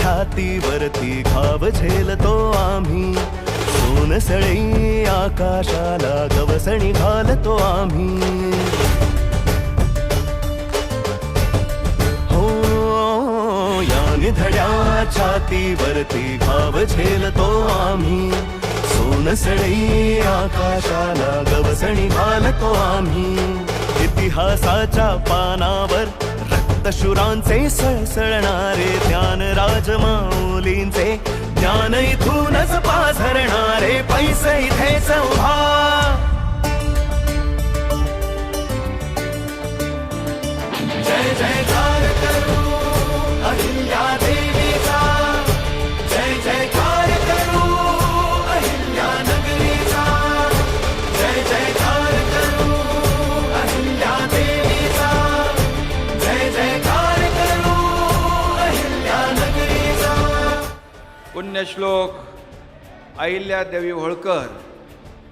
छातीवरती घाव झेलतो आम्ही. सोनसळी आकाशाला गवसणी घालतो आम्ही. हो या निधड्या छातीवरती घाव झेलतो आम्ही. सोनसळी आकाशाला गवसणी घालतो आम्ही. इतिहासाच्या पानावर रक्तशुरांचे सळसळणारे ज्ञान राजमाऊलींचे. ज्ञान इथूनच पाझरणारे पैसे इथे चौभा. जय जय. पुण्यश्लोक अहिल्यादेवी होळकर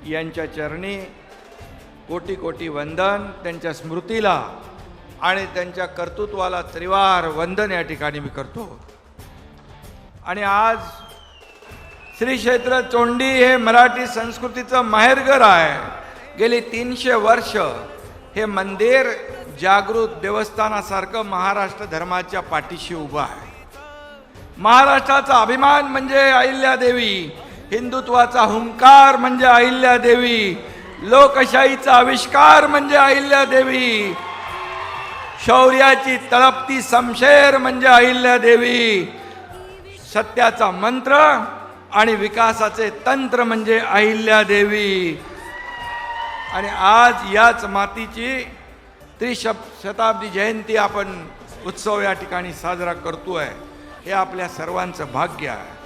यांच्या चरणी कोटी कोटी वंदन त्यांच्या स्मृतीला आणि त्यांच्या कर्तृत्वाला त्रिवार वंदन या ठिकाणी मी करतो. आणि आज श्री क्षेत्र चोंडी हे मराठी संस्कृतीचं माहेरघर आहे. गेली तीनशे वर्ष हे मंदिर जागृत देवस्थानासारखं महाराष्ट्र धर्माच्या पाठीशी उभं आहे. महाराष्ट्राचा अभिमान म्हणजे अहिल्यादेवी हिंदुत्वाचा हुंकार म्हणजे अहिल्यादेवी लोकशाहीचा आविष्कार म्हणजे अहिल्यादेवी शौर्याची तळपती समशेर म्हणजे अहिल्यादेवी सत्याचा मंत्र आणि विकासाचे तंत्र म्हणजे अहिल्यादेवी आणि आज याच मातीची त्रिशप शताब्दी जयंती आपण उत्सव या ठिकाणी साजरा करतो आहे हे आपल्या सर्वांचं भाग्य आहे.